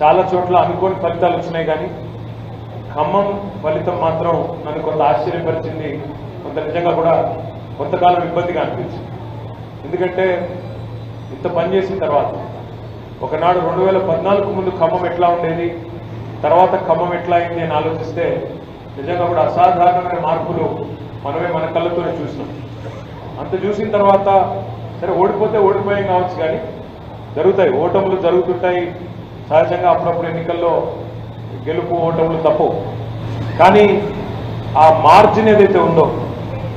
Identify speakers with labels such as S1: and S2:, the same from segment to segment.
S1: చాలా చోట్ల అనుకోని ఫలితాలు వచ్చినాయి కానీ ఖమ్మం ఫలితం మాత్రం నన్ను కొంత ఆశ్చర్యపరిచింది. కొంత నిజంగా కూడా కొంతకాలం ఇబ్బందిగా అనిపించింది. ఎందుకంటే ఇంత పని చేసిన తర్వాత ఒకనాడు రెండు వేల పద్నాలుగు ముందు ఖమ్మం ఎట్లా ఉండేది తర్వాత ఖమ్మం ఎట్లా అయింది అని ఆలోచిస్తే నిజంగా కూడా అసాధారణమైన మార్పులు మనమే మన కళ్ళతోనే చూసినాం. అంత చూసిన తర్వాత సరే ఓడిపోతే ఓడిపోయాం కావచ్చు కానీ జరుగుతాయి. ఓటములు జరుగుతుంటాయి. సహజంగా అప్పుడప్పుడు ఎన్నికల్లో గెలుపు ఓటములు తప్పవు కానీ ఆ మార్జిన్ ఏదైతే ఉందో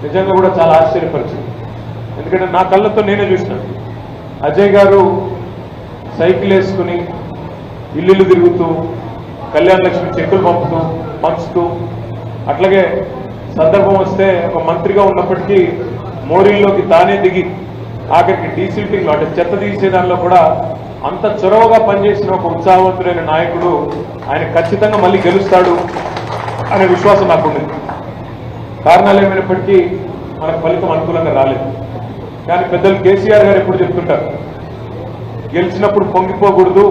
S1: నిజంగా కూడా చాలా ఆశ్చర్యపరిచింది. ఎందుకంటే నా కళ్ళతో నేనే చూసిన. అజయ్ గారు సైకిల్ వేసుకుని ఇల్లు తిరుగుతూ కళ్యాణ లక్ష్మి చెక్కులు పంపుతూ పంచుతూ అట్లాగే సందర్భం వస్తే ఒక మంత్రిగా ఉన్నప్పటికీ మోరీల్లోకి తానే దిగి ఆఖరికి డీసిల్టింగ్ అంటే చెత్త తీసే దానిలో కూడా అంత చొరవగా పనిచేసిన ఒక ఉత్సాహవంతుడైన నాయకుడు ఆయన ఖచ్చితంగా మళ్ళీ గెలుస్తాడు అనే విశ్వాసం నాకుంది. కారణాలు ఏమైనప్పటికీ మనకు ఫలితం అనుకూలంగా రాలేదు. కానీ పెద్దలు కేసీఆర్ గారు ఎప్పుడు చెప్తుంటారు గెలిచినప్పుడు పొంగిపోకూడదు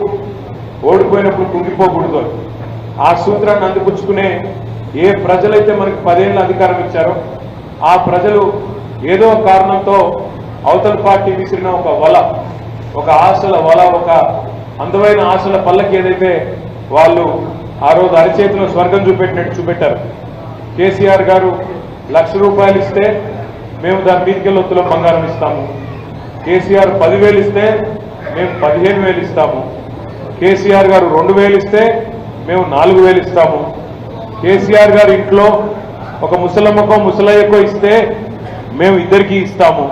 S1: ఓడిపోయినప్పుడు కుంగిపోకూడదు అని. ఆ సూత్రాన్ని అందిపుచ్చుకునే ఏ ప్రజలైతే మనకు పదేళ్ళ అధికారం ఇచ్చారో ఆ ప్రజలు ఏదో కారణంతో అవతల పార్టీ విసిరిన ఒక వల ఒక ఆశల వల ఒక అందమైన ఆశల పల్లకి ఏదైతే వాళ్ళు ఆ రోజు అరచేతిలో స్వర్గం చూపెట్టినట్టు చూపెట్టారు. కేసీఆర్ గారు లక్ష రూపాయలు ఇస్తే మేము దాని మీదకెళ్ళి బంగారం ఇస్తాము. కేసీఆర్ పదివేలు ఇస్తే మేము పదిహేను వేలు ఇస్తాము. కేసీఆర్ గారు రెండు వేలు ఇస్తే మేము నాలుగు వేలు ఇస్తాము. కేసీఆర్ గారు ఇంట్లో ఒక ముసలమ్మకో ముసలయ్యకో ఇస్తే మేము ఇద్దరికీ ఇస్తాము.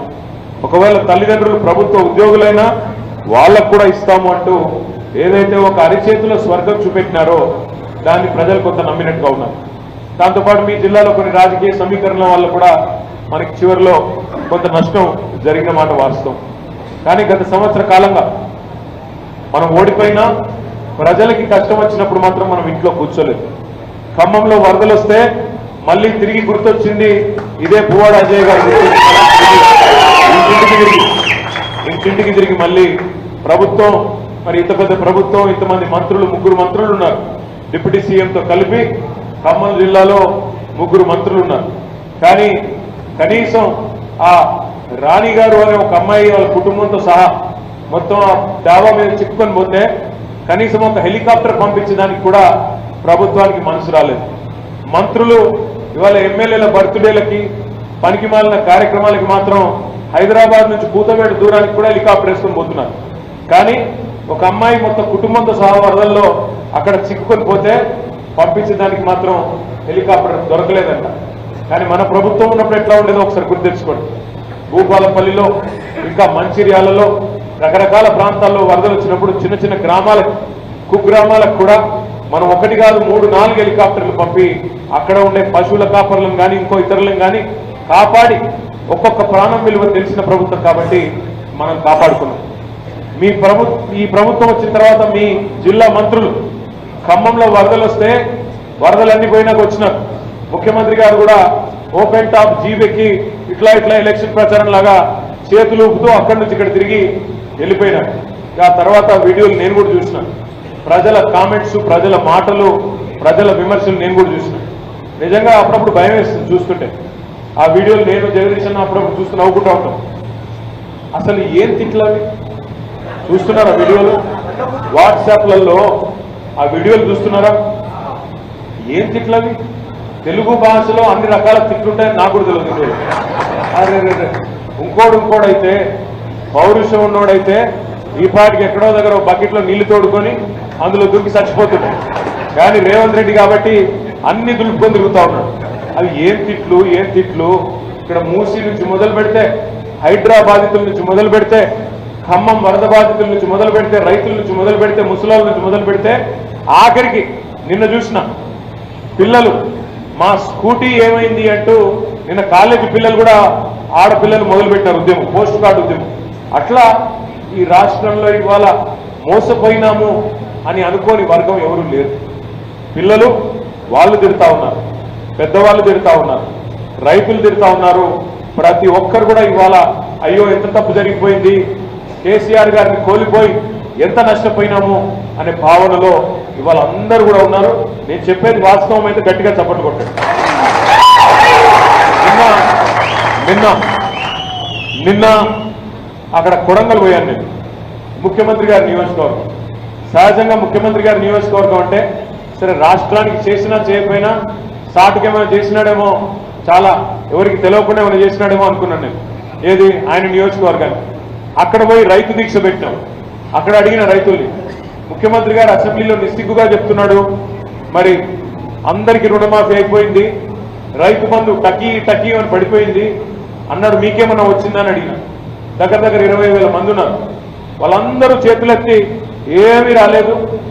S1: ఒకవేళ తల్లిదండ్రులు ప్రభుత్వ ఉద్యోగులైనా వాళ్ళకు కూడా ఇస్తాము అంటూ ఏదైతే ఒక అరిచేతిలో స్వర్గం చూపెట్టినారో దాన్ని ప్రజలు కొంత నమ్మినట్టుగా ఉన్నారు. దాంతోపాటు మీ జిల్లాలో కొన్ని రాజకీయ సమీకరణల వల్ల కూడా మనకి చివరిలో కొంత నష్టం జరిగిన మాట వాస్తవం. కానీ గత సంవత్సర కాలంగా మనం ఓడిపోయినా ప్రజలకి కష్టం వచ్చినప్పుడు మాత్రం మనం ఇంట్లో కూర్చోలేదు. ఖమ్మంలో వరదలు వస్తే మళ్ళీ తిరిగి గుర్తొచ్చింది ఇదే పువ్వాడ అజయ్ గారు. ఇంటికి తిరిగి ఇంటింటికి తిరిగి మళ్ళీ ప్రభుత్వం మరి ఇంత పెద్ద ప్రభుత్వం ఇంతమంది మంత్రులు ముగ్గురు మంత్రులు ఉన్నారు. డిప్యూటీ సీఎంతో కలిపి ఖమ్మం జిల్లాలో ముగ్గురు మంత్రులు ఉన్నారు. కానీ కనీసం ఆ రాణి గారు అనే ఒక అమ్మాయి వాళ్ళ కుటుంబంతో సహా మొత్తం ఆ డాబా మీద చిక్కుకొని పోతే కనీసం ఒక హెలికాప్టర్ పంపించడానికి కూడా ప్రభుత్వానికి మనసు రాలేదు. మంత్రులు ఇవాళ ఎమ్మెల్యేల బర్త్డేలకి పనికి మాలిన కార్యక్రమాలకి మాత్రం హైదరాబాద్ నుంచి కూతవేడు దూరానికి కూడా హెలికాప్టర్ వేసుకొని పోతున్నారు. కానీ ఒక అమ్మాయి మొత్తం కుటుంబంతో సహా వరదల్లో అక్కడ చిక్కుకొని పోతే పంపించడానికి మాత్రం హెలికాప్టర్ దొరకలేదంట. కానీ మన ప్రభుత్వం ఉన్నప్పుడు ఎట్లా ఉండేదో ఒకసారి గుర్తు తెచ్చుకోండి. భూపాలపల్లిలో ఇంకా మంచిర్యాలలో రకరకాల ప్రాంతాల్లో వరదలు వచ్చినప్పుడు చిన్న చిన్న గ్రామాలకు కుగ్రామాలకు కూడా మనం ఒకటి కాదు మూడు నాలుగు హెలికాప్టర్లు పంపి అక్కడ ఉండే పశువుల కాపర్లను కానీ ఇంకో ఇతరులను కానీ కాపాడి ఒక్కొక్క ప్రాణం విలువ తెలిసిన ప్రభుత్వం కాబట్టి మనం కాపాడుకున్నాం. మీ ప్రభు ఈ ప్రభుత్వం వచ్చిన తర్వాత మీ జిల్లా మంత్రులు ఖమ్మంలో వరదలు వస్తే వరదలన్నీ పోయినాక వచ్చినారు. ముఖ్యమంత్రి గారు కూడా ఓపెన్ టాప్ జీబెక్కి ఇట్లా ఇట్లా ఎలక్షన్ ప్రచారం లాగా చేతులు ఊపుతూ అక్కడి నుంచి ఇక్కడ తిరిగి వెళ్ళిపోయినారు. ఆ తర్వాత వీడియోలు నేను కూడా చూసినాను ప్రజల కామెంట్స్ ప్రజల మాటలు ప్రజల విమర్శలు నేను కూడా చూసినాను నిజంగా అప్పుడప్పుడు భయం వేస్తుంది చూస్తుంటే. ఆ వీడియోలు నేను జగదీశ్ అన్న అప్పుడప్పుడు చూస్తూ నవ్వుకుంటా ఉంటాం. అసలు ఏం తిట్లవి చూస్తున్నారా వీడియోలు? వాట్సాప్లలో ఆ వీడియోలు చూస్తున్నారా? ఏం తిట్లవి తెలుగు భాషలో అన్ని రకాల తిట్లుంటాయని నాకు కూడా తెలియదు అరే ఇంకోడు ఇంకోడైతే పౌరుషం ఉన్నోడైతే ఈ పాటికి ఎక్కడో దగ్గర బకెట్లో నీళ్ళు తోడుకొని అందులో దూకి చచ్చిపోతున్నాడు కానీ రేవంత్ రెడ్డి కాబట్టి అన్ని దులుపుకొని తిరుగుతా ఉన్నాడు. అవి ఏం తిట్లు ఏం తిట్లు? ఇక్కడ మూసీ నుంచి మొదలు పెడితే హైడ్రా బాధితుల నుంచి మొదలు పెడితే ఖమ్మం వరద బాధితుల నుంచి మొదలు పెడితే రైతుల నుంచి మొదలు పెడితే ముసలాల నుంచి మొదలు పెడితే ఆఖరికి నిన్న చూసిన పిల్లలు మా స్కూటీ ఏమైంది అంటూ నిన్న కాలేజీ పిల్లలు కూడా ఆడపిల్లలు మొదలుపెట్టారు ఉద్యమం పోస్ట్ కార్డు ఉద్యమం. అట్లా ఈ రాష్ట్రంలో ఇవాళ మోసపోయినాము అని అనుకోని వర్గం ఎవరు లేరు. పిల్లలు వాళ్ళు తిడతా ఉన్నారు. పెద్దవాళ్ళు తిడతా ఉన్నారు. రైతులు తిడతా ఉన్నారు. ప్రతి ఒక్కరు కూడా ఇవాళ అయ్యో ఎంత తప్పు జరిగిపోయింది? కేసీఆర్ గారిని కోల్పోయి ఎంత నష్టపోయినాము అనే భావనలో ఇవాళ అందరూ కూడా ఉన్నారు. నేను చెప్పేది వాస్తవం అయితే గట్టిగా చప్పట్లు కొట్టాను నిన్న నిన్న నిన్న అక్కడ కొడంగల్ పోయాను నేను. ముఖ్యమంత్రి గారి నియోజకవర్గం. సహజంగా ముఖ్యమంత్రి గారి నియోజకవర్గం అంటే సరే రాష్ట్రానికి చేసినా చేయకపోయినా సాటుకేమైనా చేసినాడేమో చాలా ఎవరికి తెలియకుండా ఏమైనా చేసినాడేమో అనుకున్నాను నేను. ఏది? ఆయన నియోజకవర్గాన్ని అక్కడ పోయి రైతు దీక్ష పెట్టినాం. అక్కడ అడిగిన రైతుల్ని. ముఖ్యమంత్రి గారు అసెంబ్లీలో నిస్సిగ్గుగా చెప్తున్నాడు. మరి అందరికీ రుణమాఫీ అయిపోయింది. రైతు బంధు టకీ టకీ అని పడిపోయింది. అన్నాడు మీకేమన్నా వచ్చిందని అడిగిన. దగ్గర దగ్గర ఇరవై వేల మంది ఉన్నారు. వాళ్ళందరూ చేతులెత్తి ఏమీ రాలేదు.